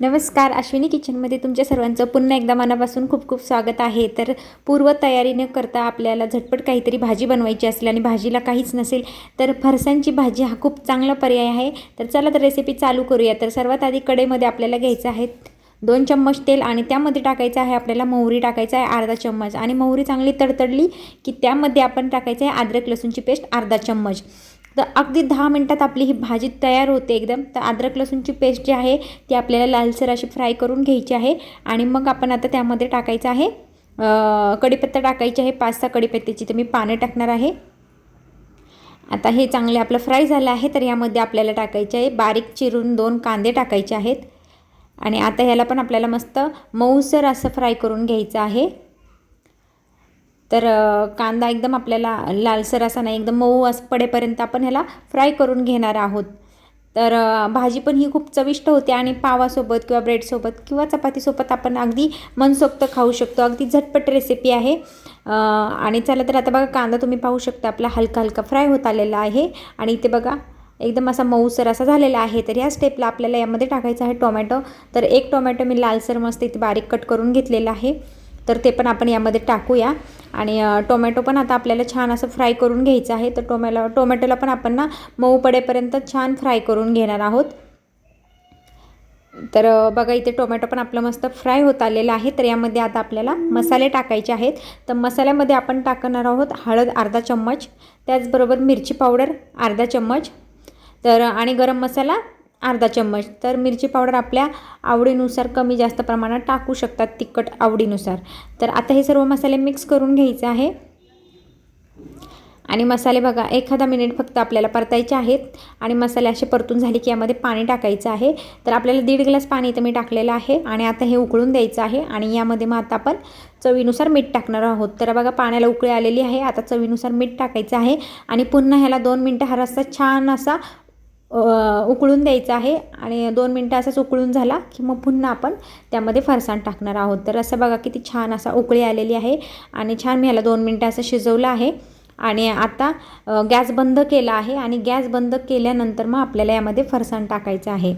नमस्कार अश्विनी किचनमध्ये तुमच्या सर्वांचं पुन्हा एकदा मनापासून खूप खूप स्वागत आहे. तर पूर्वतयारी न करता आपल्याला झटपट काहीतरी भाजी बनवायची असेल आणि भाजीला काहीच नसेल तर फरसांची भाजी हा खूप चांगला पर्याय आहे. तर चला तर रेसिपी चालू करूया. तर सर्वात आधी कढईमध्ये आपल्याला घ्यायचं आहे दोन चम्मच तेल आणि त्यामध्ये टाकायचं आहे आपल्याला मोहरी टाकायचं आहे अर्धा चम्मच. आणि मोहरी चांगली तडतडली की त्यामध्ये आपण टाकायचं आहे अद्रक लसूणची पेस्ट अर्धा चम्मच. तर अगदी दहा मिनटात आपली ही भाजी तयार होते एकदम. तर अद्रक लसूणची पेस्ट जी आहे ती आपल्याला लालसर अशी फ्राय करून घ्यायची आहे. आणि मग आपण आता त्यामध्ये टाकायचं आहे कढीपत्ता टाकायची आहे पाच सहा कढीपत्त्याची. तर मी पाने टाकणार आहे. आता हे चांगले आपलं फ्राय झालं आहे तर यामध्ये आपल्याला टाकायचे आहे बारीक चिरून दोन कांदे टाकायचे आहेत. आणि आता ह्याला पण आपल्याला मस्त मऊसर असं फ्राय करून घ्यायचं आहे. तर कांदा एकदम आपल्याला लालसर असा नाही एकदम मऊ असं पडेपर्यंत आपण ह्याला फ्राय करून घेणार आहोत. तर भाजी पण ही खूप चविष्ट होते आणि पावासोबत किंवा ब्रेडसोबत किंवा चपातीसोबत आपण अगदी मनसोक्त खाऊ शकतो. अगदी झटपट रेसिपी आहे. आणि चला तर आता बघा कांदा तुम्ही पाहू शकता आपला हलका हलका फ्राय होत आलेला आहे. आणि इथे बघा एकदम असा मऊसर असा झालेला आहे. तर या स्टेपला आपल्याला यामध्ये टाकायचं आहे टोमॅटो. तर एक टोमॅटो मी लालसर मस्त इथे बारीक कट करून घेतलेला आहे. तर ते पण आपण यामध्ये टाकूया. आणि टोमॅटो पण आता आपल्याला छान असं फ्राय करून घ्यायचं आहे. तर टोमॅटो टोमॅटोला पण आपण ना मऊ पडेपर्यंत छान फ्राय करून घेणार आहोत. तर बघा इथे टोमॅटो पण आपलं मस्त फ्राय होत आलेलं आहे. तर यामध्ये आता आपल्याला मसाले टाकायचे आहेत. तर मसाल्यामध्ये आपण टाकणार आहोत हळद अर्धा चम्मच त्याचबरोबर मिरची पावडर अर्धा चम्मच तर आणि गरम मसाला अर्धा चम्मच. तर मिरची पावडर आपल्या आवडीनुसार कमी जास्त प्रमाणात टाकू शकतात तिखट आवडीनुसार. तर आता हे सर्व मसाले मिक्स करून घ्यायचे आहे. आणि मसाले बघा एखादा मिनिट फक्त आपल्याला परतायचे आहेत आणि मसाले असे परतून झाले की यामध्ये पाणी टाकायचं आहे. तर आपल्याला दीड ग्लास पाणी इथं मी टाकलेलं आहे आणि आता हे उकळून द्यायचं आहे आणि यामध्ये मग आता आपण चवीनुसार मीठ टाकणार आहोत. तर बघा पाण्याला उकळी आलेली आहे. आता चवीनुसार मीठ टाकायचं आहे आणि पुन्हा ह्याला दोन मिनटं हा छान असा उकळून द्यायचं आहे आणि दोन मिनटं असाच उकळून झाला की मग पुन्हा आपण त्यामध्ये फरसाण टाकणार आहोत. तर असं बघा किती छान असा उकळी आलेली आहे आणि छान मी ह्याला दोन मिनटं असं शिजवलं आहे. आणि आता गॅस बंद केला आहे आणि गॅस बंद केल्यानंतर मग आपल्याला यामध्ये फरसाण टाकायचं आहे.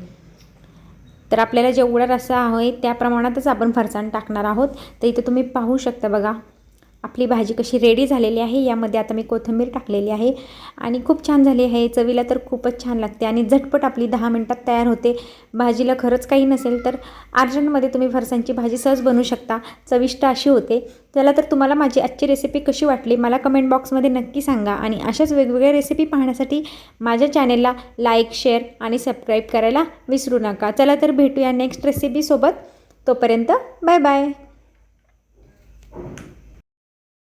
तर आपल्याला जेवढा रस्सा आहे त्या प्रमाणातच आपण फरसाण टाकणार आहोत. तर इथे तुम्ही पाहू शकता बघा. आपली भाजी कशी रेडी झालेली आहे यामध्ये आता मी कोथिंबीर टाकलेली आहे. आणि खूप छान झाली आहे. चवीला तर खूपच छान लागते. आणि झटपट आपली दहा मिनटात तयार होते. भाजीला खरंच काही नसेल तर अर्जंटमध्ये तुम्ही फरसांची भाजी सहज बनवू शकता. चविष्ट अशी होते. चला तर तुम्हाला माझी आजची रेसिपी कशी वाटली मला कमेंट बॉक्समध्ये नक्की सांगा. आणि अशाच वेगवेगळ्या रेसिपी पाहण्यासाठी माझ्या चॅनेलला लाईक शेअर आणि सबस्क्राईब करायला विसरू नका. चला तर भेटूया नेक्स्ट रेसिपीसोबत तोपर्यंत बाय बाय